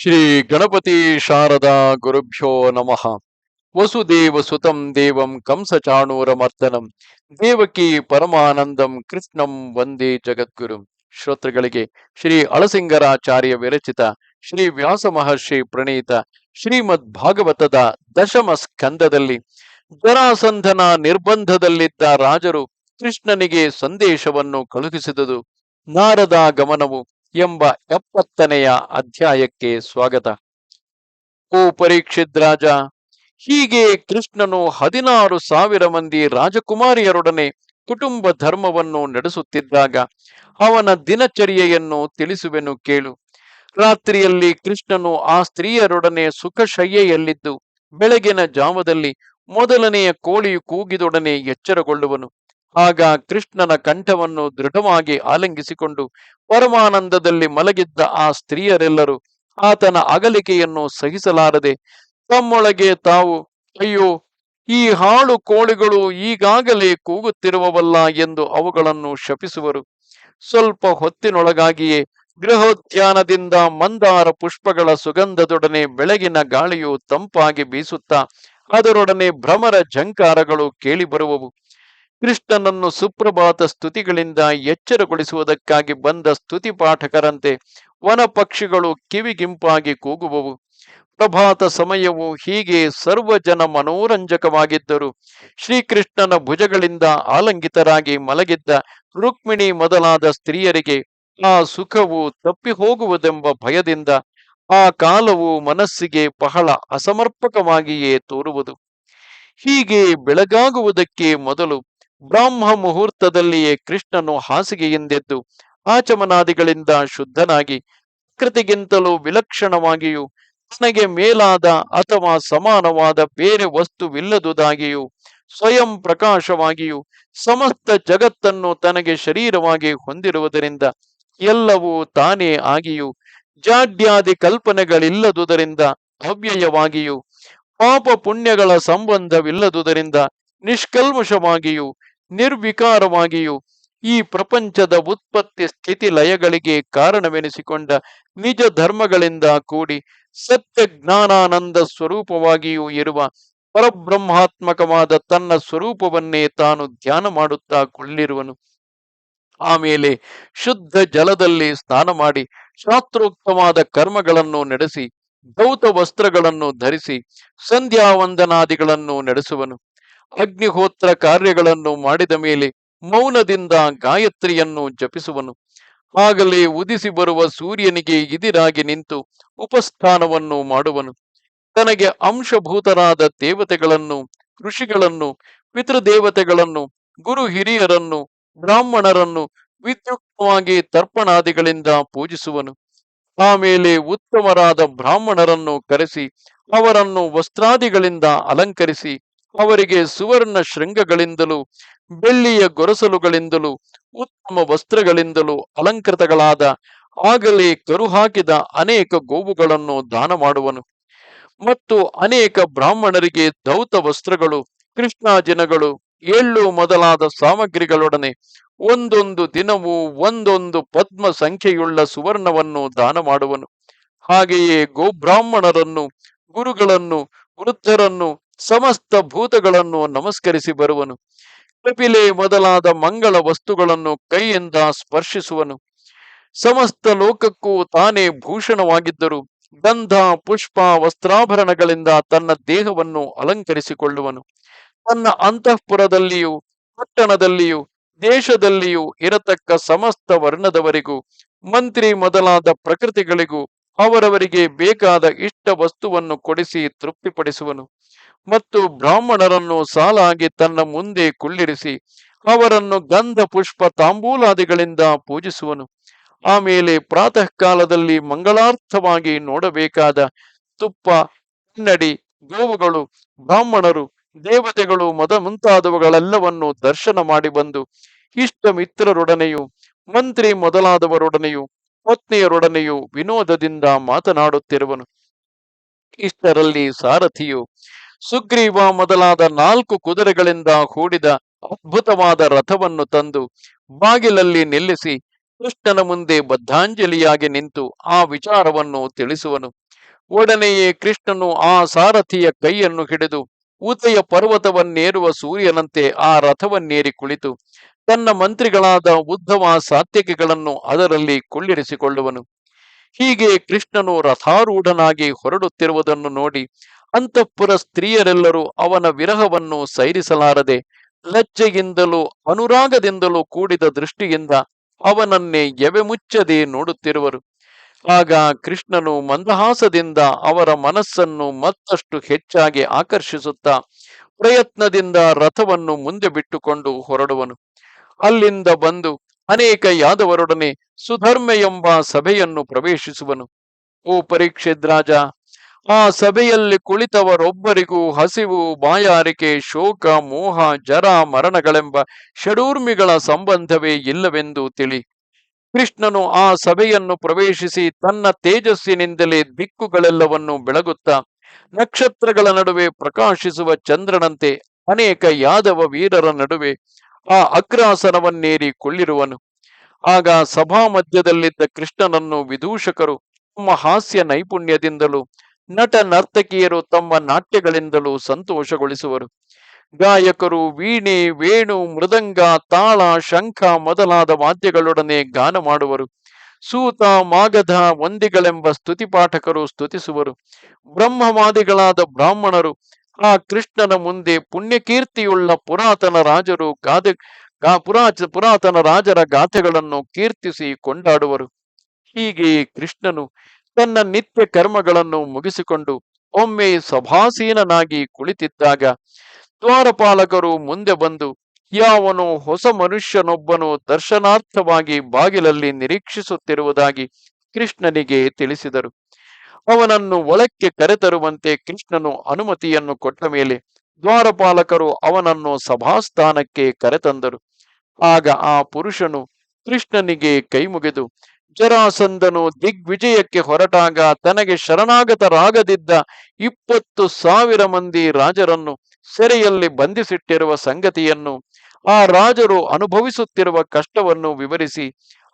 ಶ್ರೀ ಗಣಪತಿ ಶಾರದಾ ಗುರುಭ್ಯೋ ನಮಃ. ವಸುದೇವ ಸುತಂ ದೇವಂ ಕಂಸಚಾಣೂರಮರ್ದನಂ ದೇವಕಿ ಪರಮಾನಂದಂ ಕೃಷ್ಣಂ ವಂದೇ ಜಗದ್ಗುರು. ಶ್ರೋತೃಗಳಿಗೆ ಶ್ರೀ ಅಳಸಿಂಗರಾಚಾರ್ಯ ವಿರಚಿತ ಶ್ರೀ ವ್ಯಾಸ ಮಹರ್ಷಿ ಪ್ರಣೀತ ಶ್ರೀಮದ್ ಭಾಗವತದ ದಶಮ ಸ್ಕಂದದಲ್ಲಿ ಜರಾಸಂಧನ ನಿರ್ಬಂಧದಲ್ಲಿದ್ದ ರಾಜರು ಕೃಷ್ಣನಿಗೆ ಸಂದೇಶವನ್ನು ಕಳುಹಿಸಿದುದು. ನಾರದ ಗಮನವು ಎಂಬ ಎಪ್ಪತ್ತನೆಯ ಅಧ್ಯಾಯಕ್ಕೆ ಸ್ವಾಗತ. ಓ ಪರೀಕ್ಷಿತ್ ರಾಜ, ಹೀಗೆ ಕೃಷ್ಣನು ಹದಿನಾರು ಸಾವಿರ ಮಂದಿ ರಾಜಕುಮಾರಿಯರೊಡನೆ ಕುಟುಂಬ ಧರ್ಮವನ್ನು ನಡೆಸುತ್ತಿದ್ದಾಗ ಅವನ ದಿನಚರ್ಯೆಯನ್ನು ತಿಳಿಸುವೆನು ಕೇಳು. ರಾತ್ರಿಯಲ್ಲಿ ಕೃಷ್ಣನು ಆ ಸ್ತ್ರೀಯರೊಡನೆ ಸುಖ ಶಯ್ಯೆಯಲ್ಲಿದ್ದು ಬೆಳಗಿನ ಜಾವದಲ್ಲಿ ಮೊದಲನೆಯ ಕೋಳಿಯು ಕೂಗಿದೊಡನೆ ಎಚ್ಚರಗೊಳ್ಳುವನು. ಆಗ ಕೃಷ್ಣನ ಕಂಠವನ್ನು ದೃಢವಾಗಿ ಆಲಂಗಿಸಿಕೊಂಡು ಪರಮಾನಂದದಲ್ಲಿ ಮಲಗಿದ್ದ ಆ ಸ್ತ್ರೀಯರೆಲ್ಲರೂ ಆತನ ಅಗಲಿಕೆಯನ್ನು ಸಹಿಸಲಾರದೆ ತಮ್ಮೊಳಗೆ ತಾವು, ಅಯ್ಯೋ, ಈ ಹಾಳು ಕೋಳಿಗಳು ಈಗಾಗಲೇ ಕೂಗುತ್ತಿರುವವಲ್ಲ ಎಂದು ಅವುಗಳನ್ನು ಶಪಿಸುವರು. ಸ್ವಲ್ಪ ಹೊತ್ತಿನೊಳಗಾಗಿಯೇ ಗೃಹೋದ್ಯಾನದಿಂದ ಮಂದಾರ ಪುಷ್ಪಗಳ ಸುಗಂಧದೊಡನೆ ಬೆಳಗಿನ ಗಾಳಿಯು ತಂಪಾಗಿ ಬೀಸುತ್ತಾ ಅದರೊಡನೆ ಭ್ರಮರ ಝಂಕಾರಗಳು ಕೇಳಿಬರುವವು. ಕೃಷ್ಣನನ್ನು ಸುಪ್ರಭಾತ ಸ್ತುತಿಗಳಿಂದ ಎಚ್ಚರಗೊಳಿಸುವುದಕ್ಕಾಗಿ ಬಂದ ಸ್ತುತಿ ಪಾಠಕರಂತೆ ವನ ಪಕ್ಷಿಗಳು ಕಿವಿಗಿಂಪಾಗಿ ಕೂಗುವವು. ಪ್ರಭಾತ ಸಮಯವು ಹೀಗೆ ಸರ್ವಜನ ಮನೋರಂಜಕವಾಗಿದ್ದರು. ಶ್ರೀಕೃಷ್ಣನ ಭುಜಗಳಿಂದ ಆಲಂಗಿತರಾಗಿ ಮಲಗಿದ್ದ ರುಕ್ಮಿಣಿ ಮೊದಲಾದ ಸ್ತ್ರೀಯರಿಗೆ ಆ ಸುಖವು ತಪ್ಪಿ ಹೋಗುವುದೆಂಬ ಭಯದಿಂದ ಆ ಕಾಲವು ಮನಸ್ಸಿಗೆ ಬಹಳ ಅಸಮರ್ಪಕವಾಗಿಯೇ ತೋರುವುದು. ಹೀಗೆ ಬೆಳಗಾಗುವುದಕ್ಕೆ ಮೊದಲು ಬ್ರಾಹ್ಮ ಮುಹೂರ್ತದಲ್ಲಿಯೇ ಕೃಷ್ಣನು ಹಾಸಿಗೆಯಿಂದೆದ್ದು ಆಚಮನಾದಿಗಳಿಂದ ಶುದ್ಧನಾಗಿ ಪ್ರಕೃತಿಗಿಂತಲೂ ವಿಲಕ್ಷಣವಾಗಿಯೂ ತನಗೆ ಮೇಲಾದ ಅಥವಾ ಸಮಾನವಾದ ಬೇರೆ ವಸ್ತುವಿಲ್ಲದುದಾಗಿಯೂ ಸ್ವಯಂ ಪ್ರಕಾಶವಾಗಿಯೂ ಸಮಸ್ತ ಜಗತ್ತನ್ನು ತನಗೆ ಶರೀರವಾಗಿ ಹೊಂದಿರುವುದರಿಂದ ಎಲ್ಲವೂ ತಾನೇ ಆಗಿಯೂ ಜಾಡ್ಯಾದಿ ಕಲ್ಪನೆಗಳಿಲ್ಲದುದರಿಂದ ಅವ್ಯಯವಾಗಿಯೂ ಪಾಪ ಪುಣ್ಯಗಳ ಸಂಬಂಧವಿಲ್ಲದುದರಿಂದ ನಿಷ್ಕಲ್ಮಶವಾಗಿಯೂ ನಿರ್ವಿಕಾರವಾಗಿಯೂ ಈ ಪ್ರಪಂಚದ ಉತ್ಪತ್ತಿ ಸ್ಥಿತಿ ಲಯಗಳಿಗೆ ಕಾರಣವೆನಿಸಿಕೊಂಡ ನಿಜ ಧರ್ಮಗಳಿಂದ ಕೂಡಿ ಸತ್ಯ ಜ್ಞಾನಾನಂದ ಸ್ವರೂಪವಾಗಿಯೂ ಇರುವ ಪರಬ್ರಹ್ಮಾತ್ಮಕವಾದ ತನ್ನ ಸ್ವರೂಪವನ್ನೇ ತಾನು ಧ್ಯಾನ ಮಾಡುತ್ತಾ ಕೊಳ್ಳಿರುವನು. ಆಮೇಲೆ ಶುದ್ಧ ಜಲದಲ್ಲಿ ಸ್ನಾನ ಮಾಡಿ ಶಾಸ್ತ್ರೋಕ್ತವಾದ ಕರ್ಮಗಳನ್ನು ನಡೆಸಿ ಭೌತ ವಸ್ತ್ರಗಳನ್ನು ಧರಿಸಿ ಸಂಧ್ಯಾ ವಂದನಾದಿಗಳನ್ನು ನಡೆಸುವನು. ಅಗ್ನಿಹೋತ್ರ ಕಾರ್ಯಗಳನ್ನು ಮಾಡಿದ ಮೇಲೆ ಮೌನದಿಂದ ಗಾಯತ್ರಿಯನ್ನು ಜಪಿಸುವನು. ಆಗಲೇ ಉದಿಸಿ ಬರುವ ಸೂರ್ಯನಿಗೆ ಇದಿರಾಗಿ ನಿಂತು ಉಪಸ್ಥಾನವನ್ನು ಮಾಡುವನು. ತನಗೆ ಅಂಶಭೂತರಾದ ದೇವತೆಗಳನ್ನು, ಋಷಿಗಳನ್ನು, ಪಿತೃದೇವತೆಗಳನ್ನು, ಗುರು ಹಿರಿಯರನ್ನು, ಬ್ರಾಹ್ಮಣರನ್ನು ವಿದ್ಯುಕ್ತವಾಗಿ ತರ್ಪಣಾದಿಗಳಿಂದ ಪೂಜಿಸುವನು. ಆಮೇಲೆ ಉತ್ತಮರಾದ ಬ್ರಾಹ್ಮಣರನ್ನು ಕರೆಸಿ ಅವರನ್ನು ವಸ್ತ್ರಾದಿಗಳಿಂದ ಅಲಂಕರಿಸಿ ಅವರಿಗೆ ಸುವರ್ಣ ಶೃಂಗಗಳಿಂದಲೂ, ಬೆಳ್ಳಿಯ ಗೊರಸಲುಗಳಿಂದಲೂ, ಉತ್ತಮ ವಸ್ತ್ರಗಳಿಂದಲೂ ಅಲಂಕೃತಗಳಾದ ಆಗಲೇ ಕರು ಹಾಕಿದ ಅನೇಕ ಗೋವುಗಳನ್ನು ದಾನ ಮಾಡುವನು ಮತ್ತು ಅನೇಕ ಬ್ರಾಹ್ಮಣರಿಗೆ ದೌತ ವಸ್ತ್ರಗಳು ಕೃಷ್ಣಾಜಿನಗಳು ಎಳ್ಳು ಮೊದಲಾದ ಸಾಮಗ್ರಿಗಳೊಡನೆ ಒಂದೊಂದು ದಿನವೂ ಒಂದೊಂದು ಪದ್ಮ ಸಂಖ್ಯೆಯುಳ್ಳ ಸುವರ್ಣವನ್ನು ದಾನ ಮಾಡುವನು ಹಾಗೆಯೇ ಗೋಬ್ರಾಹ್ಮಣರನ್ನು, ಗುರುಗಳನ್ನು, ವೃದ್ಧರನ್ನು ಸಮಸ್ತ ಭೂತಗಳನ್ನು ನಮಸ್ಕರಿಸಿ ಬರುವನು. ಕಪಿಲೆ ಮೊದಲಾದ ಮಂಗಳ ವಸ್ತುಗಳನ್ನು ಕೈಯಿಂದ ಸ್ಪರ್ಶಿಸುವನು. ಸಮಸ್ತ ಲೋಕಕ್ಕೂ ತಾನೇ ಭೂಷಣವಾಗಿದ್ದರು. ಗಂಧ, ಪುಷ್ಪ, ವಸ್ತ್ರಾಭರಣಗಳಿಂದ ತನ್ನ ದೇಹವನ್ನು ಅಲಂಕರಿಸಿಕೊಳ್ಳುವನು. ತನ್ನ ಅಂತಃಪುರದಲ್ಲಿಯೂ, ಪಟ್ಟಣದಲ್ಲಿಯೂ, ದೇಶದಲ್ಲಿಯೂ ಇರತಕ್ಕ ಸಮಸ್ತ ವರ್ಣದವರಿಗೂ, ಮಂತ್ರಿ ಮೊದಲಾದ ಪ್ರಕೃತಿಗಳಿಗೂ ಅವರವರಿಗೆ ಬೇಕಾದ ಇಷ್ಟ ವಸ್ತುವನ್ನು ಕೊಡಿಸಿ ತೃಪ್ತಿಪಡಿಸುವನು. ಮತ್ತು ಬ್ರಾಹ್ಮಣರನ್ನು ಸಾಲಾಗಿ ತನ್ನ ಮುಂದೆ ಕುಳ್ಳಿರಿಸಿ ಅವರನ್ನು ಗಂಧ ಪುಷ್ಪ ತಾಂಬೂಲಾದಿಗಳಿಂದ ಪೂಜಿಸುವನು. ಆಮೇಲೆ ಪ್ರಾತಃ ಕಾಲದಲ್ಲಿ ಮಂಗಳಾರ್ಥವಾಗಿ ನೋಡಬೇಕಾದ ತುಪ್ಪ, ಕನ್ನಡಿ, ಗೋವುಗಳು, ಬ್ರಾಹ್ಮಣರು, ದೇವತೆಗಳು, ಮದ ಮುಂತಾದವುಗಳೆಲ್ಲವನ್ನು ದರ್ಶನ ಮಾಡಿ ಬಂದು ಇಷ್ಟ ಮಿತ್ರರೊಡನೆಯೂ ಮಂತ್ರಿ ಮೊದಲಾದವರೊಡನೆಯೂ, ಪತ್ನಿಯರೊಡನೆಯೂ ವಿನೋದದಿಂದ ಮಾತನಾಡುತ್ತಿರುವನು. ಇಷ್ಟರಲ್ಲಿ ಸಾರಥಿಯು ಸುಗ್ರೀವ ಮೊದಲಾದ ನಾಲ್ಕು ಕುದುರೆಗಳಿಂದ ಕೂಡಿದ ಅದ್ಭುತವಾದ ರಥವನ್ನು ತಂದು ಬಾಗಿಲಲ್ಲಿ ನಿಲ್ಲಿಸಿ ಕೃಷ್ಣನ ಮುಂದೆ ಬದ್ಧಾಂಜಲಿಯಾಗಿ ನಿಂತು ಆ ವಿಚಾರವನ್ನು ತಿಳಿಸುವನು. ಒಡನೆಯೇ ಕೃಷ್ಣನು ಆ ಸಾರಥಿಯ ಕೈಯನ್ನು ಹಿಡಿದು ಉದಯ ಪರ್ವತವನ್ನೇರುವ ಸೂರ್ಯನಂತೆ ಆ ರಥವನ್ನೇರಿ ಕುಳಿತು ತನ್ನ ಮಂತ್ರಿಗಳಾದ ಉದ್ಧವ ಸಾತ್ಯಕಿಗಳನ್ನು ಅದರಲ್ಲಿ ಕುಳ್ಳಿರಿಸಿಕೊಳ್ಳುವನು. ಹೀಗೆ ಕೃಷ್ಣನು ರಥಾರೂಢನಾಗಿ ಹೊರಡುತ್ತಿರುವುದನ್ನು ನೋಡಿ ಅಂತಃಪುರ ಸ್ತ್ರೀಯರೆಲ್ಲರೂ ಅವನ ವಿರಹವನ್ನು ಸೈರಿಸಲಾರದೆ ಲಜ್ಜೆಯಿಂದಲೂ ಅನುರಾಗದಿಂದಲೂ ಕೂಡಿದ ದೃಷ್ಟಿಯಿಂದ ಅವನನ್ನೇ ಎವೆ ಮುಚ್ಚದೆ ನೋಡುತ್ತಿರುವರು. ಆಗ ಕೃಷ್ಣನು ಮಂದಹಾಸದಿಂದ ಅವರ ಮನಸ್ಸನ್ನು ಮತ್ತಷ್ಟು ಹೆಚ್ಚಾಗಿ ಆಕರ್ಷಿಸುತ್ತಾ ಪ್ರಯತ್ನದಿಂದ ರಥವನ್ನು ಮುಂದೆ ಬಿಟ್ಟುಕೊಂಡು ಹೊರಡುವನು. ಅಲ್ಲಿಂದ ಬಂದು ಅನೇಕ ಯಾದವರೊಡನೆ ಸುಧರ್ಮ ಎಂಬ ಸಭೆಯನ್ನು ಪ್ರವೇಶಿಸುವನು. ಓ ಪರೀಕ್ಷಿತ್ ರಾಜ ಆ ಸಭೆಯಲ್ಲಿ ಕುಳಿತವರೊಬ್ಬರಿಗೂ ಹಸಿವು, ಬಾಯಾರಿಕೆ, ಶೋಕ, ಮೋಹ ಜರ ಮರಣಗಳೆಂಬ ಷಡೂರ್ಮಿಗಳ ಸಂಬಂಧವೇ ಇಲ್ಲವೆಂದು ತಿಳಿ. ಕೃಷ್ಣನು ಆ ಸಭೆಯನ್ನು ಪ್ರವೇಶಿಸಿ ತನ್ನ ತೇಜಸ್ಸಿನಿಂದಲೇ ದಿಕ್ಕುಗಳೆಲ್ಲವನ್ನು ಬೆಳಗುತ್ತ, ನಕ್ಷತ್ರಗಳ ನಡುವೆ ಪ್ರಕಾಶಿಸುವ ಚಂದ್ರನಂತೆ ಅನೇಕ ಯಾದವ ವೀರರ ನಡುವೆ ಆ ಅಗ್ರಾಸನವನ್ನೇರಿ ಕೊಳ್ಳಿರುವನು. ಆಗ ಸಭಾ ಮಧ್ಯದಲ್ಲಿದ್ದ ಕೃಷ್ಣನನ್ನು ವಿದೂಷಕರು ತಮ್ಮ ಹಾಸ್ಯ ನೈಪುಣ್ಯದಿಂದಲೂ ನಟ ನರ್ತಕಿಯರು ತಮ್ಮ ನಾಟ್ಯಗಳಿಂದಲೂ ಸಂತೋಷಗೊಳಿಸುವರು. ಗಾಯಕರು ವೀಣೆ, ವೇಣು, ಮೃದಂಗ, ತಾಳ, ಶಂಖ ಮೊದಲಾದ ವಾದ್ಯಗಳೊಡನೆ ಗಾನ ಮಾಡುವರು. ಸೂತ, ಮಾಗಧ, ವಂದಿಗಳೆಂಬ ಸ್ತುತಿಪಾಠಕರು ಸ್ತುತಿಸುವರು. ಬ್ರಹ್ಮವಾದಿಗಳಾದ ಬ್ರಾಹ್ಮಣರು, ಆ ಕೃಷ್ಣನ ಮುಂದೆ ಪುಣ್ಯಕೀರ್ತಿಯುಳ್ಳ ಪುರಾತನ ರಾಜರು ಗಾದೆ, ಗಾ ಪುರಾಚ ಪುರಾತನ ರಾಜರ ಗಾಥೆಗಳನ್ನು ಕೀರ್ತಿಸಿ ಕೊಂಡಾಡುವರು. ಹೀಗೆ ಕೃಷ್ಣನು ತನ್ನ ನಿತ್ಯ ಕರ್ಮಗಳನ್ನು ಮುಗಿಸಿಕೊಂಡು ಒಮ್ಮೆ ಸಭಾಸೀನನಾಗಿ ಕುಳಿತಿದ್ದಾಗ ದ್ವಾರಪಾಲಕರು ಮುಂದೆ ಬಂದು, ಯಾವನು ಹೊಸ ಮನುಷ್ಯನೊಬ್ಬನು ದರ್ಶನಾರ್ಥವಾಗಿ ಬಾಗಿಲಲ್ಲಿ ನಿರೀಕ್ಷಿಸುತ್ತಿರುವುದಾಗಿ ಕೃಷ್ಣನಿಗೆ ತಿಳಿಸಿದರು. ಅವನನ್ನು ಒಳಕ್ಕೆ ಕರೆತರುವಂತೆ ಕೃಷ್ಣನು ಅನುಮತಿಯನ್ನು ಕೊಟ್ಟ ಮೇಲೆ ದ್ವಾರಪಾಲಕರು ಅವನನ್ನು ಸಭಾಸ್ಥಾನಕ್ಕೆ ಕರೆತಂದರು. ಆಗ ಆ ಪುರುಷನು ಕೃಷ್ಣನಿಗೆ ಕೈಮುಗಿದು ಜರಾಸಂದನು ದಿಗ್ವಿಜಯಕ್ಕೆ ಹೊರಟಾಗ ತನಗೆ ಶರಣಾಗತರಾಗದಿದ್ದ ಇಪ್ಪತ್ತು ಸಾವಿರ ಮಂದಿ ರಾಜರನ್ನು ಸೆರೆಯಲ್ಲಿ ಬಂಧಿಸಿಟ್ಟಿರುವ ಸಂಗತಿಯನ್ನು ಆ ರಾಜರು ಅನುಭವಿಸುತ್ತಿರುವ ಕಷ್ಟವನ್ನು ವಿವರಿಸಿ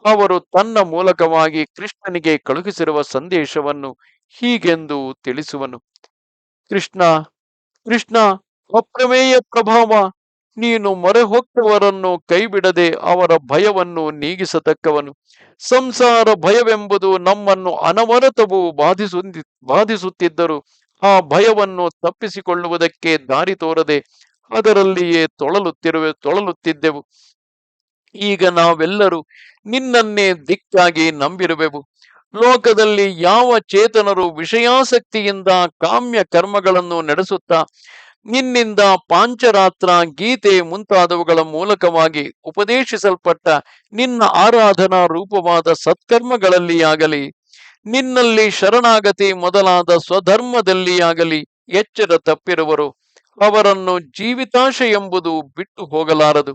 ಅವರು ತನ್ನ ಮೂಲಕವಾಗಿ ಕೃಷ್ಣನಿಗೆ ಕಳುಹಿಸಿರುವ ಸಂದೇಶವನ್ನು ಹೀಗೆಂದು ತಿಳಿಸುವನು. ಕೃಷ್ಣ ಕೃಷ್ಣ, ಅಪ್ರಮೇಯ ಪ್ರಭಾವ! ನೀನು ಮೊರೆ ಹೊಕ್ಕವರನ್ನು ಕೈಬಿಡದೆ ಅವರ ಭಯವನ್ನು ನೀಗಿಸತಕ್ಕವನು. ಸಂಸಾರ ಭಯವೆಂಬುದು ನಮ್ಮನ್ನು ಅನವರತವು ಬಾಧಿಸು ಬಾಧಿಸುತ್ತಿದ್ದರು. ಆ ಭಯವನ್ನು ತಪ್ಪಿಸಿಕೊಳ್ಳುವುದಕ್ಕೆ ದಾರಿ ತೋರದೆ ಅದರಲ್ಲಿಯೇ ತೊಳಲುತ್ತಿರುವೆ, ತೊಳಲುತ್ತಿದ್ದೆವು. ಈಗ ನಾವೆಲ್ಲರೂ ನಿನ್ನನ್ನೇ ದಿಕ್ಕಾಗಿ ನಂಬಿರುವೆವು. ಲೋಕದಲ್ಲಿ ಯಾವ ಚೇತನರು ವಿಷಯಾಸಕ್ತಿಯಿಂದ ಕಾಮ್ಯ ಕರ್ಮಗಳನ್ನು ನಡೆಸುತ್ತಾ ನಿನ್ನಿಂದ ಪಾಂಚರಾತ್ರ ಗೀತೆ ಮುಂತಾದವುಗಳ ಮೂಲಕವಾಗಿ ಉಪದೇಶಿಸಲ್ಪಟ್ಟ ನಿನ್ನ ಆರಾಧನಾ ರೂಪವಾದ ಸತ್ಕರ್ಮಗಳಲ್ಲಿಯಾಗಲಿ ನಿನ್ನಲ್ಲಿ ಶರಣಾಗತಿ ಮೊದಲಾದ ಸ್ವಧರ್ಮದಲ್ಲಿಯಾಗಲಿ ಎಚ್ಚರ ತಪ್ಪಿರುವರು. ಅವರನ್ನು ಜೀವಿತಾಶೆ ಎಂಬುದು ಬಿಟ್ಟು ಹೋಗಲಾರದು.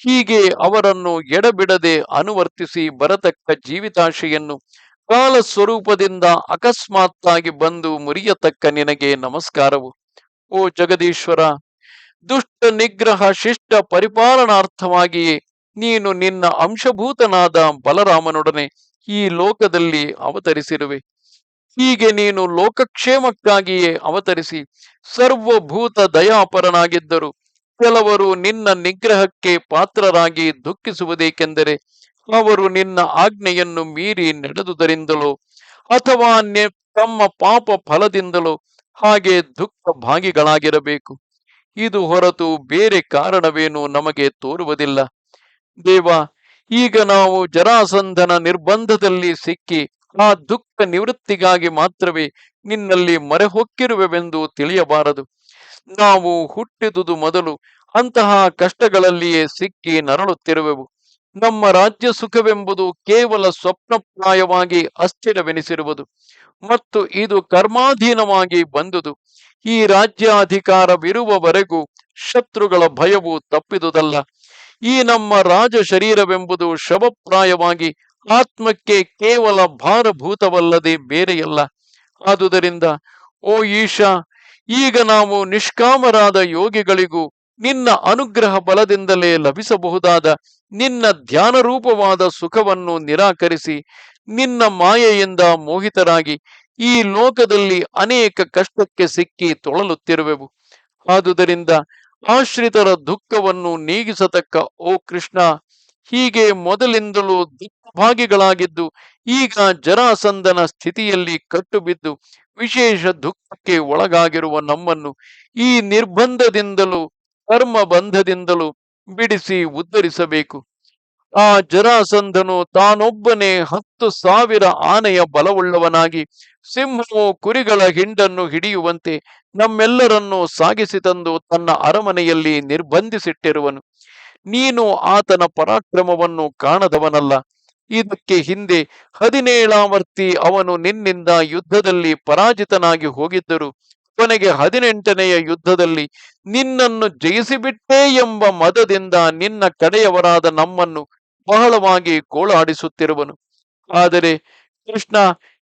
ಹೀಗೆ ಅವರನ್ನು ಎಡಬಿಡದೆ ಅನುವರ್ತಿಸಿ ಬರತಕ್ಕ ಜೀವಿತಾಶೆಯನ್ನು ಕಾಲ ಸ್ವರೂಪದಿಂದ ಅಕಸ್ಮಾತ್ತಾಗಿ ಬಂದು ಮುರಿಯತಕ್ಕ ನಿನಗೆ ನಮಸ್ಕಾರವು. ಓ ಜಗದೀಶ್ವರ, ದುಷ್ಟ ನಿಗ್ರಹ ಶಿಷ್ಟ ಪರಿಪಾಲನಾರ್ಥವಾಗಿ ನೀನು ನಿನ್ನ ಅಂಶಭೂತನಾದ ಬಲರಾಮನೊಡನೆ ಈ ಲೋಕದಲ್ಲಿ ಅವತರಿಸಿರುವೆ. ಹೀಗೆ ನೀನು ಲೋಕಕ್ಷೇಮಕ್ಕಾಗಿಯೇ ಅವತರಿಸಿ ಸರ್ವಭೂತ ದಯಾಪರನಾಗಿದ್ದರು ಕೆಲವರು ನಿನ್ನ ನಿಗ್ರಹಕ್ಕೆ ಪಾತ್ರರಾಗಿ ದುಃಖಿಸುವುದೇಕೆಂದರೆ ಅವರು ನಿನ್ನ ಆಜ್ಞೆಯನ್ನು ಮೀರಿ ನಡೆದುದರಿಂದಲೋ ಅಥವಾ ತಮ್ಮ ಪಾಪ ಫಲದಿಂದಲೋ ಹಾಗೆ ದುಃಖ ಭಾಗಿಗಳಾಗಿರಬೇಕು. ಇದು ಹೊರತು ಬೇರೆ ಕಾರಣವೇನು ನಮಗೆ ತೋರುವುದಿಲ್ಲ. ದೇವ, ಈಗ ನಾವು ಜರಾಸಂಧನ ನಿರ್ಬಂಧದಲ್ಲಿ ಸಿಕ್ಕಿ ಆ ದುಃಖ ನಿವೃತ್ತಿಗಾಗಿ ಮಾತ್ರವೇ ನಿನ್ನಲ್ಲಿ ಮರೆ ಹೊಕ್ಕಿರುವೆವೆಂದು ತಿಳಿಯಬಾರದು. ನಾವು ಹುಟ್ಟಿದುದು ಮೊದಲು ಅಂತಹ ಕಷ್ಟಗಳಲ್ಲಿಯೇ ಸಿಕ್ಕಿ ನರಳುತ್ತಿರುವೆವು. ನಮ್ಮ ರಾಜ್ಯ ಸುಖವೆಂಬುದು ಕೇವಲ ಸ್ವಪ್ನಪ್ರಾಯವಾಗಿ ಅಸ್ಥಿರವೆನಿಸಿರುವುದು ಮತ್ತು ಇದು ಕರ್ಮಾಧೀನವಾಗಿ ಬಂದುದು. ಈ ರಾಜ್ಯಾಧಿಕಾರವಿರುವವರೆಗೂ ಶತ್ರುಗಳ ಭಯವು ತಪ್ಪಿದುದಲ್ಲ. ಈ ನಮ್ಮ ರಾಜ ಶರೀರವೆಂಬುದು ಶವಪ್ರಾಯವಾಗಿ ಆತ್ಮಕ್ಕೆ ಕೇವಲ ಭಾರಭೂತವಲ್ಲದೆ ಬೇರೆಯಲ್ಲ. ಆದುದರಿಂದ, ಓ ಈಶಾ, ಈಗ ನಾವು ನಿಷ್ಕಾಮರಾದ ಯೋಗಿಗಳಿಗೂ ನಿನ್ನ ಅನುಗ್ರಹ ಬಲದಿಂದಲೇ ಲಭಿಸಬಹುದಾದ ನಿನ್ನ ಧ್ಯಾನ ರೂಪವಾದ ಸುಖವನ್ನು ನಿರಾಕರಿಸಿ ನಿನ್ನ ಮಾಯೆಯಿಂದ ಮೋಹಿತರಾಗಿ ಈ ಲೋಕದಲ್ಲಿ ಅನೇಕ ಕಷ್ಟಕ್ಕೆ ಸಿಕ್ಕಿ ತೊಳಲುತ್ತಿರುವೆವು. ಆದುದರಿಂದ ಆಶ್ರಿತರ ದುಃಖವನ್ನು ನೀಗಿಸತಕ್ಕ ಓ ಕೃಷ್ಣ, ಹೀಗೆ ಮೊದಲಿಂದಲೂ ದುಃಖಭಾಗಿಗಳಾಗಿದ್ದು, ಈಗ ಜರಾಸಂದನ ಸ್ಥಿತಿಯಲ್ಲಿ ಕಟ್ಟುಬಿದ್ದು ವಿಶೇಷ ದುಃಖಕ್ಕೆ ಒಳಗಾಗಿರುವ ನಮ್ಮನ್ನು ಈ ನಿರ್ಬಂಧದಿಂದಲೂ ಕರ್ಮ ಬಂಧದಿಂದಲೂ ಬಿಡಿಸಿ ಉದ್ಧರಿಸಬೇಕು. ಆ ಜರಾಸಂಧನು ತಾನೊಬ್ಬನೇ ಹತ್ತು ಸಾವಿರ ಆನೆಯ ಬಲವುಳ್ಳವನಾಗಿ ಸಿಂಹವು ಕುರಿಗಳ ಹಿಂಡನ್ನು ಹಿಡಿಯುವಂತೆ ನಮ್ಮೆಲ್ಲರನ್ನು ಸಾಗಿಸಿ ತಂದು ತನ್ನ ಅರಮನೆಯಲ್ಲಿ ನಿರ್ಬಂಧಿಸಿಟ್ಟಿರುವನು. ನೀನು ಆತನ ಪರಾಕ್ರಮವನ್ನು ಕಾಣದವನಲ್ಲ. ಇದಕ್ಕೆ ಹಿಂದೆ ಹದಿನೇಳಾವರ್ತಿ ಅವನು ನಿನ್ನಿಂದ ಯುದ್ಧದಲ್ಲಿ ಪರಾಜಿತನಾಗಿ ಹೋಗಿದ್ದರು. ಕೊನೆಗೆ ಹದಿನೆಂಟನೆಯ ಯುದ್ಧದಲ್ಲಿ ನಿನ್ನನ್ನು ಜಯಿಸಿಬಿಟ್ಟೆ ಎಂಬ ಮದದಿಂದ ನಿನ್ನ ಕಡೆಯವರಾದ ನಮ್ಮನ್ನು ಬಹಳವಾಗಿ ಗೋಳಾಡಿಸುತ್ತಿರುವನು ಆದರೆ ಕೃಷ್ಣ,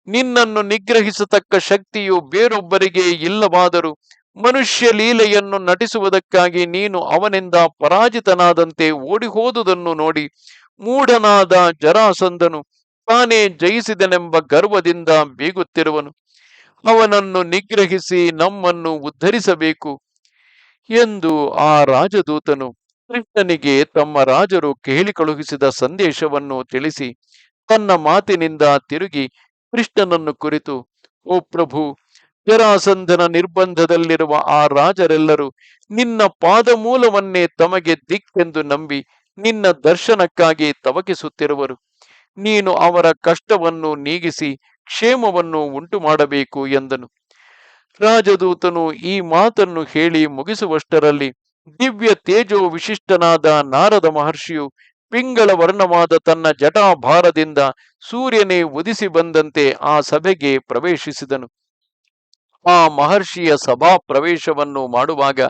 ನಿನ್ನನ್ನು ನಿಗ್ರಹಿಸತಕ್ಕ ಶಕ್ತಿಯು ಬೇರೊಬ್ಬರಿಗೆ ಇಲ್ಲವಾದರೂ ಮನುಷ್ಯ ಲೀಲೆಯನ್ನು ನಟಿಸುವುದಕ್ಕಾಗಿ ನೀನು ಅವನಿಂದ ಪರಾಜಿತನಾದಂತೆ ಓಡಿಹೋದುದನ್ನು ನೋಡಿ ಮೂಢನಾದ ಜರಾಸಂದನು ತಾನೇ ಜಯಿಸಿದನೆಂಬ ಗರ್ವದಿಂದ ಬೀಗುತ್ತಿರುವನು. ಅವನನ್ನು ನಿಗ್ರಹಿಸಿ ನಮ್ಮನ್ನು ಉದ್ಧರಿಸಬೇಕು ಎಂದು ಆ ರಾಜದೂತನು ಕೃಷ್ಣನಿಗೆ ತಮ್ಮ ರಾಜರು ಕೇಳಿ ಕಳುಹಿಸಿದ ಸಂದೇಶವನ್ನು ತಿಳಿಸಿ ತನ್ನ ಮಾತಿನಿಂದ ತಿರುಗಿ ಕೃಷ್ಣನನ್ನು ಕುರಿತು, ಓ ಪ್ರಭು, ಜರಾಸಂಧನ ನಿರ್ಬಂಧದಲ್ಲಿರುವ ಆ ರಾಜರೆಲ್ಲರೂ ನಿನ್ನ ಪಾದಮೂಲವನ್ನೇ ತಮಗೆ ದಿಕ್ಕೆಂದು ನಂಬಿ ನಿನ್ನ ದರ್ಶನಕ್ಕಾಗಿ ತವಕಿಸುತ್ತಿರುವರು. ನೀನು ಅವರ ಕಷ್ಟವನ್ನು ನೀಗಿಸಿ ಕ್ಷೇಮವನ್ನು ಉಂಟು ಮಾಡಬೇಕು ಎಂದನು. ರಾಜದೂತನು ಈ ಮಾತನ್ನು ಹೇಳಿ ಮುಗಿಸುವಷ್ಟರಲ್ಲಿ ದಿವ್ಯ ತೇಜೋ ವಿಶಿಷ್ಟನಾದ ನಾರದ ಮಹರ್ಷಿಯು ಪಿಂಗಳ ವರ್ಣವಾದ ತನ್ನ ಜಟಾಭಾರದಿಂದ ಸೂರ್ಯನೇ ಉದಿಸಿ ಬಂದಂತೆ ಆ ಸಭೆಗೆ ಪ್ರವೇಶಿಸಿದನು. ಆ ಮಹರ್ಷಿಯ ಸಭಾ ಪ್ರವೇಶವನ್ನು ಮಾಡುವಾಗ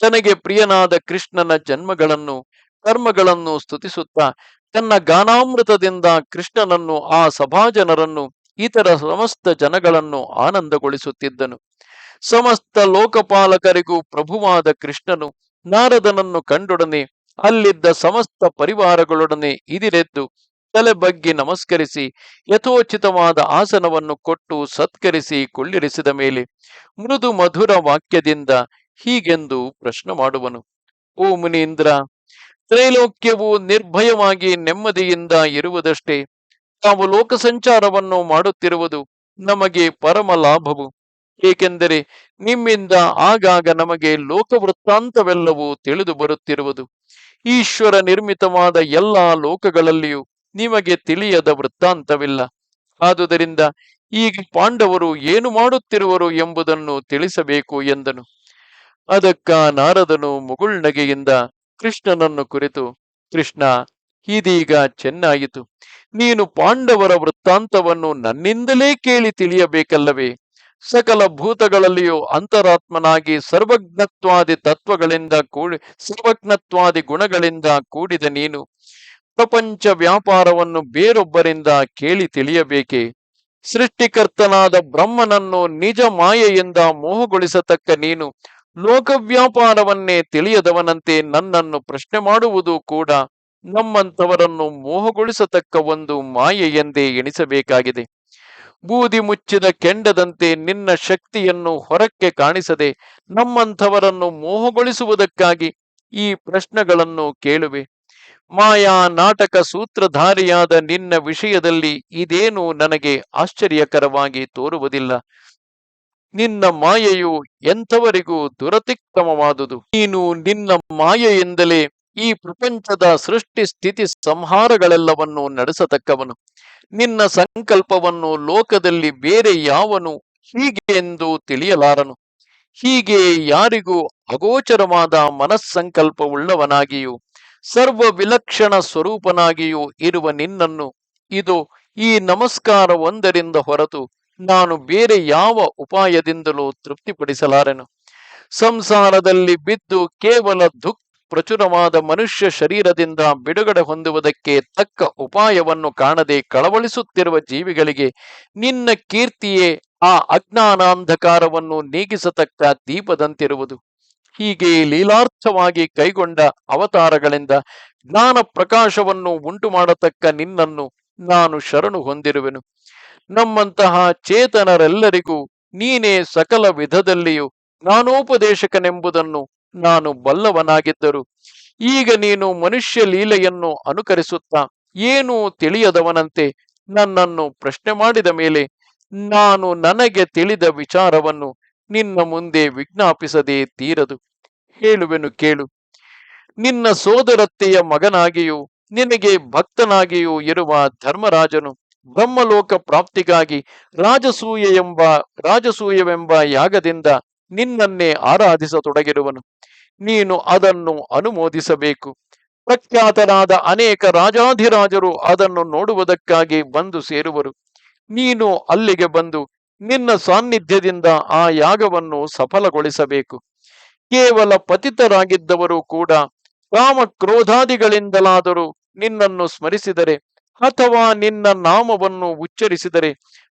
ತನಗೆ ಪ್ರಿಯನಾದ ಕೃಷ್ಣನ ಜನ್ಮಗಳನ್ನು, ಕರ್ಮಗಳನ್ನು ಸ್ತುತಿಸುತ್ತಾ ತನ್ನ ಗಾನಾಮೃತದಿಂದ ಕೃಷ್ಣನನ್ನು, ಆ ಸಭಾಜನರನ್ನು ಇತರ ಸಮಸ್ತ ಜನಗಳನ್ನು ಆನಂದಗೊಳಿಸುತ್ತಿದ್ದನು. ಸಮಸ್ತ ಲೋಕಪಾಲಕರಿಗೂ ಪ್ರಭುವಾದ ಕೃಷ್ಣನು ನಾರದನನ್ನು ಕಂಡೊಡನೆ ಅಲ್ಲಿದ್ದ ಸಮಸ್ತ ಪರಿವಾರಗಳೊಡನೆ ಇದಿರೆದ್ದು ತಲೆ ಬಗ್ಗೆ ನಮಸ್ಕರಿಸಿ ಯಥೋಚಿತವಾದ ಆಸನವನ್ನು ಕೊಟ್ಟು ಸತ್ಕರಿಸಿ ಕೊಳ್ಳಿರಿಸಿದ ಮೇಲೆ ಮೃದು ಮಧುರ ವಾಕ್ಯದಿಂದ ಹೀಗೆಂದು ಪ್ರಶ್ನೆ ಮಾಡುವನು. ಓ ಮುನೀಂದ್ರ, ತ್ರೈಲೋಕ್ಯವು ನಿರ್ಭಯವಾಗಿ ನೆಮ್ಮದಿಯಿಂದ ಇರುವುದಷ್ಟೇ ತಾವು ಲೋಕ ಸಂಚಾರವನ್ನು ಮಾಡುತ್ತಿರುವುದು ನಮಗೆ ಪರಮ ಲಾಭವು ಏಕೆಂದರೆ ನಿಮ್ಮಿಂದ ಆಗಾಗ ನಮಗೆ ಲೋಕ ವೃತ್ತಾಂತವೆಲ್ಲವೂ ತಿಳಿದು ಬರುತ್ತಿರುವುದು. ಈಶ್ವರ ನಿರ್ಮಿತವಾದ ಎಲ್ಲಾ ಲೋಕಗಳಲ್ಲಿಯೂ ನಿಮಗೆ ತಿಳಿಯದ ವೃತ್ತಾಂತವಿಲ್ಲ. ಆದುದರಿಂದ ಈಗ ಪಾಂಡವರು ಏನು ಮಾಡುತ್ತಿರುವರು ಎಂಬುದನ್ನು ತಿಳಿಸಬೇಕು ಎಂದನು. ಅದಕ್ಕ ನಾರದನು ಮುಗುಳ್ನಗೆಯಿಂದ ಕೃಷ್ಣನನ್ನು ಕುರಿತು, ಕೃಷ್ಣ ಇದೀಗ ಚೆನ್ನಾಯಿತು. ನೀನು ಪಾಂಡವರ ವೃತ್ತಾಂತವನ್ನು ನನ್ನಿಂದಲೇ ಕೇಳಿ ತಿಳಿಯಬೇಕಲ್ಲವೇ? ಸಕಲ ಭೂತಗಳಲ್ಲಿಯೂ ಅಂತರಾತ್ಮನಾಗಿ ಸರ್ವಜ್ಞತ್ವಾದಿ ತತ್ವಗಳಿಂದ ಕೂಡಿ, ಸರ್ವಜ್ಞತ್ವಾದಿ ಗುಣಗಳಿಂದ ಕೂಡಿದ ನೀನು. ಪ್ರಪಂಚ ವ್ಯಾಪಾರವನ್ನು ಬೇರೊಬ್ಬರಿಂದ ಕೇಳಿ ತಿಳಿಯಬೇಕೆ? ಸೃಷ್ಟಿಕರ್ತನಾದ ಬ್ರಹ್ಮನನ್ನು ನಿಜ ಮಾಯೆಯಿಂದ ಮೋಹಗೊಳಿಸತಕ್ಕ ನೀನು, ಲೋಕವ್ಯಾಪಾರವನ್ನೇ ತಿಳಿಯದವನಂತೆ ನನ್ನನ್ನು ಪ್ರಶ್ನೆ ಮಾಡುವುದು ಕೂಡ ನಮ್ಮಂಥವರನ್ನು ಮೋಹಗೊಳಿಸತಕ್ಕ ಒಂದು ಮಾಯೆ ಎಂದೇ ಎಣಿಸಬೇಕಾಗಿದೆ. ಬೂದಿ ಮುಚ್ಚಿದ ಕೆಂಡದಂತೆ ನಿನ್ನ ಶಕ್ತಿಯನ್ನು ಹೊರಕ್ಕೆ ಕಾಣಿಸದೆ ನಮ್ಮಂಥವರನ್ನು ಮೋಹಗೊಳಿಸುವುದಕ್ಕಾಗಿ ಈ ಪ್ರಶ್ನೆಗಳನ್ನು ಕೇಳುವೆ. ಮಾಯಾ ನಾಟಕ ಸೂತ್ರಧಾರಿಯಾದ ನಿನ್ನ ವಿಷಯದಲ್ಲಿ ಇದೇನು ನನಗೆ ಆಶ್ಚರ್ಯಕರವಾಗಿ ತೋರುವುದಿಲ್ಲ. ನಿನ್ನ ಮಾಯೆಯು ಎಂಥವರಿಗೂ ದುರತಿಕ್ರಮವಾದುದು. ನೀನು ನಿನ್ನ ಮಾಯೆಯಿಂದಲೇ ಈ ಪ್ರಪಂಚದ ಸೃಷ್ಟಿ ಸ್ಥಿತಿ ಸಂಹಾರಗಳೆಲ್ಲವನ್ನು ನಡೆಸತಕ್ಕವನು. ನಿನ್ನ ಸಂಕಲ್ಪವನ್ನು ಲೋಕದಲ್ಲಿ ಬೇರೆ ಯಾವನು ಹೀಗೆ ಎಂದು ತಿಳಿಯಲಾರನು. ಹೀಗೆ ಯಾರಿಗೂ ಅಗೋಚರವಾದ ಮನಸ್ಸಂಕಲ್ಪವುಳ್ಳವನಾಗಿಯೂ ಸರ್ವ ವಿಲಕ್ಷಣ ಸ್ವರೂಪನಾಗಿಯೂ ಇರುವ ನಿನ್ನನ್ನು ಇದು ಈ ನಮಸ್ಕಾರ ಒಂದರಿಂದ ಹೊರತು ನಾನು ಬೇರೆ ಯಾವ ಉಪಾಯದಿಂದಲೂ ತೃಪ್ತಿಪಡಿಸಲಾರೆನು. ಸಂಸಾರದಲ್ಲಿ ಬಿದ್ದು ಕೇವಲ ದುಃಖ ಪ್ರಚುರವಾದ ಮನುಷ್ಯ ಶರೀರದಿಂದ ಬಿಡುಗಡೆ ಹೊಂದುವುದಕ್ಕೆ ತಕ್ಕ ಉಪಾಯವನ್ನು ಕಾಣದೆ ಕಳವಳಿಸುತ್ತಿರುವ ಜೀವಿಗಳಿಗೆ ನಿನ್ನ ಕೀರ್ತಿಯೇ ಆ ಅಜ್ಞಾನಾಂಧಕಾರವನ್ನು ನೀಗಿಸತಕ್ಕ ದೀಪದಂತಿರುವುದು. ಹೀಗೆ ಲೀಲಾರ್ಥವಾಗಿ ಕೈಗೊಂಡ ಅವತಾರಗಳಿಂದ ಜ್ಞಾನ ಪ್ರಕಾಶವನ್ನು ಉಂಟು ಮಾಡತಕ್ಕ ನಿನ್ನನ್ನು ನಾನು ಶರಣು ಹೊಂದಿರುವೆನು. ನಮ್ಮಂತಹ ಚೇತನರೆಲ್ಲರಿಗೂ ನೀನೇ ಸಕಲ ವಿಧದಲ್ಲಿಯೂ ಜ್ಞಾನೋಪದೇಶಕನೆಂಬುದನ್ನು ನಾನು ಬಲ್ಲವನಾಗಿದ್ದರು. ಈಗ ನೀನು ಮನುಷ್ಯ ಲೀಲೆಯನ್ನು ಅನುಕರಿಸುತ್ತಾ ಏನೂ ತಿಳಿಯದವನಂತೆ ನನ್ನನ್ನು ಪ್ರಶ್ನೆ ಮಾಡಿದ ಮೇಲೆ ನಾನು ನನಗೆ ತಿಳಿದ ವಿಚಾರವನ್ನು ನಿನ್ನ ಮುಂದೆ ವಿಜ್ಞಾಪಿಸದೇ ತೀರದು. ಹೇಳುವೆನು ಕೇಳು. ನಿನ್ನ ಸೋದರತ್ತೆಯ ಮಗನಾಗಿಯೂ ನಿನಗೆ ಭಕ್ತನಾಗಿಯೂ ಇರುವ ಧರ್ಮರಾಜನು ಬ್ರಹ್ಮಲೋಕ ಪ್ರಾಪ್ತಿಗಾಗಿ ರಾಜಸೂಯ ಎಂಬ ರಾಜಸೂಯವೆಂಬ ಯಾಗದಿಂದ ನಿನ್ನನ್ನೇ ಆರಾಧಿಸತೊಡಗಿರುವನು. ನೀನು ಅದನ್ನು ಅನುಮೋದಿಸಬೇಕು. ಪ್ರಖ್ಯಾತರಾದ ಅನೇಕ ರಾಜಾಧಿರಾಜರು ಅದನ್ನು ನೋಡುವುದಕ್ಕಾಗಿ ಬಂದು ಸೇರುವರು. ನೀನು ಅಲ್ಲಿಗೆ ಬಂದು ನಿನ್ನ ಸಾನ್ನಿಧ್ಯದಿಂದ ಆ ಯಾಗವನ್ನು ಸಫಲಗೊಳಿಸಬೇಕು. ಕೇವಲ ಪತಿತರಾಗಿದ್ದವರು ಕೂಡ ಕಾಮ ಕ್ರೋಧಾದಿಗಳಿಂದಲಾದರೂ ನಿನ್ನನ್ನು ಸ್ಮರಿಸಿದರೆ ಅಥವಾ ನಿನ್ನ ನಾಮವನ್ನು ಉಚ್ಚರಿಸಿದರೆ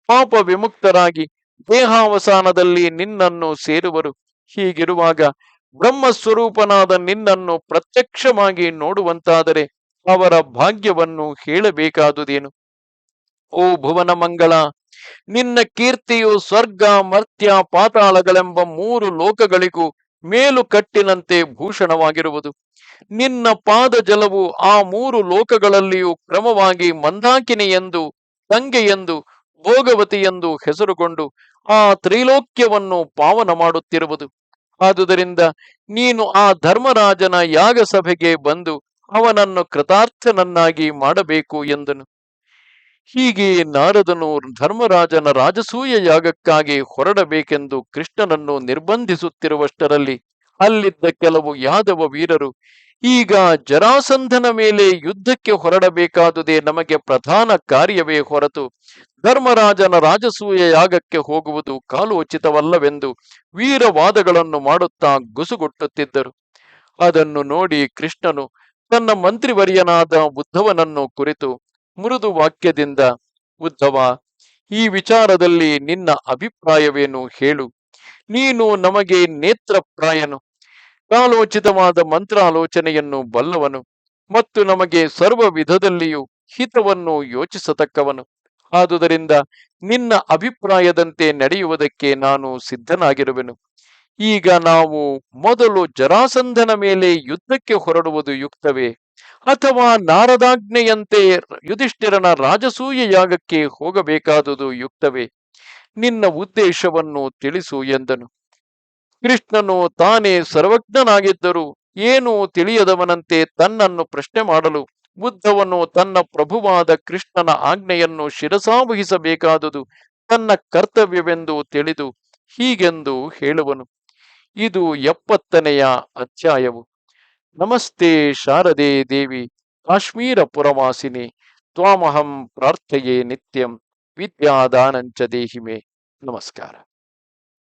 ಪಾಪ ವಿಮುಕ್ತರಾಗಿ ದೇಹಾವಸಾನದಲ್ಲಿ ನಿನ್ನನ್ನು ಸೇರುವರು. ಹೀಗಿರುವಾಗ ಬ್ರಹ್ಮಸ್ವರೂಪನಾದ ನಿನ್ನನ್ನು ಪ್ರತ್ಯಕ್ಷವಾಗಿ ನೋಡುವಂತಾದರೆ ಅವರ ಭಾಗ್ಯವನ್ನು ಹೇಳಬೇಕಾದುದೇನು? ಓ ಭುವನ ಮಂಗಳ ನಿನ್ನ ಕೀರ್ತಿಯು ಸ್ವರ್ಗ, ಮರ್ತ್ಯ, ಪಾತಾಳಗಳೆಂಬ ಮೂರು ಲೋಕಗಳಿಗೂ ಮೇಲು ಕಟ್ಟಿನಂತೆ ಭೂಷಣವಾಗಿರುವುದು. ನಿನ್ನ ಪಾದ ಜಲವು ಆ ಮೂರು ಲೋಕಗಳಲ್ಲಿಯೂ ಕ್ರಮವಾಗಿ ಮಂದಾಕಿನಿ ಎಂದು ತಂಗೆ ಎಂದು ಭೋಗವತಿ ಎಂದು ಹೆಸರುಗೊಂಡು ಆ ತ್ರೈಲೋಕ್ಯವನ್ನು ಪಾವನ ಮಾಡುತ್ತಿರುವುದು. ಆದುದರಿಂದ ನೀನು ಆ ಧರ್ಮರಾಜನ ಯಾಗ ಸಭೆಗೆ ಬಂದು ಅವನನ್ನು ಕೃತಾರ್ಥನನ್ನಾಗಿ ಮಾಡಬೇಕು ಎಂದನು. ಹೀಗೆ ನಾರದನು ಧರ್ಮರಾಜನ ರಾಜಸೂಯ ಯಾಗಕ್ಕಾಗಿ ಹೊರಡಬೇಕೆಂದು ಕೃಷ್ಣನನ್ನು ನಿರ್ಬಂಧಿಸುತ್ತಿರುವಷ್ಟರಲ್ಲಿ ಅಲ್ಲಿದ್ದ ಕೆಲವು ಯಾದವ ವೀರರು ಈಗ ಜರಾಸಂಧನ ಮೇಲೆ ಯುದ್ಧಕ್ಕೆ ಹೊರಡಬೇಕಾದುದೇ ನಮಗೆ ಪ್ರಧಾನ ಕಾರ್ಯವೇ ಹೊರತು ಧರ್ಮರಾಜನ ರಾಜಸೂಯ ಯಾಗಕ್ಕೆ ಹೋಗುವುದು ಕಾಲೋಚಿತವಲ್ಲವೆಂದು ವೀರವಾದಗಳನ್ನು ಮಾಡುತ್ತಾ ಗುಸುಗುಟ್ಟುತ್ತಿದ್ದರು. ಅದನ್ನು ನೋಡಿ ಕೃಷ್ಣನು ತನ್ನ ಮಂತ್ರಿವರ್ಯನಾದ ಉದ್ಧವನನ್ನು ಕುರಿತು ಮೃದು ವಾಕ್ಯದಿಂದ, ಉದ್ಧವ, ಈ ವಿಚಾರದಲ್ಲಿ ನಿನ್ನ ಅಭಿಪ್ರಾಯವೇನು ಹೇಳು. ನೀನು ನಮಗೆ ನೇತ್ರಪ್ರಾಯನು. ಕಾಲೋಚಿತವಾದ ಮಂತ್ರಾಲೋಚನೆಯನ್ನು ಬಲ್ಲವನು ಮತ್ತು ನಮಗೆ ಸರ್ವ ವಿಧದಲ್ಲಿಯೂ ಹಿತವನ್ನು ಯೋಚಿಸತಕ್ಕವನು. ಆದುದರಿಂದ ನಿನ್ನ ಅಭಿಪ್ರಾಯದಂತೆ ನಡೆಯುವುದಕ್ಕೆ ನಾನು ಸಿದ್ಧನಾಗಿರುವೆನು. ಈಗ ನಾವು ಮೊದಲು ಜರಾಸಂಧನ ಮೇಲೆ ಯುದ್ಧಕ್ಕೆ ಹೊರಡುವುದು ಯುಕ್ತವೇ? ಅಥವಾ ನಾರದಾಜ್ಞೆಯಂತೆ ಯುಧಿಷ್ಠಿರನ ರಾಜಸೂಯ ಯಾಗಕ್ಕೆ ಹೋಗಬೇಕಾದುದು ಯುಕ್ತವೇ? ನಿನ್ನ ಉದ್ದೇಶವನ್ನು ತಿಳಿಸು ಎಂದನು. ಕೃಷ್ಣನು ತಾನೇ ಸರ್ವಜ್ಞನಾಗಿದ್ದರೂ ಏನು ತಿಳಿಯದವನಂತೆ ತನ್ನನ್ನು ಪ್ರಶ್ನೆ ಮಾಡಲು ಬುದ್ಧವನು ತನ್ನ ಪ್ರಭುವಾದ ಕೃಷ್ಣನ ಆಜ್ಞೆಯನ್ನು ಶಿರಸಾವಹಿಸಬೇಕಾದುದು ತನ್ನ ಕರ್ತವ್ಯವೆಂದು ತಿಳಿದು ಹೀಗೆಂದು ಹೇಳುವನು. ಇದು ಎಪ್ಪತ್ತನೆಯ ಅಧ್ಯಾಯವು. ನಮಸ್ತೆ ಶಾರದೆ ದೇವಿ, ಕಾಶ್ಮೀರ ಪುರವಾಸಿನಿ, ತ್ವಾಮಹಂ ಪ್ರಾರ್ಥೆಯೇ ನಿತ್ಯಂ, ವಿದ್ಯಾದಾನಂಚ ದೇಹಿಮೆ. ನಮಸ್ಕಾರ.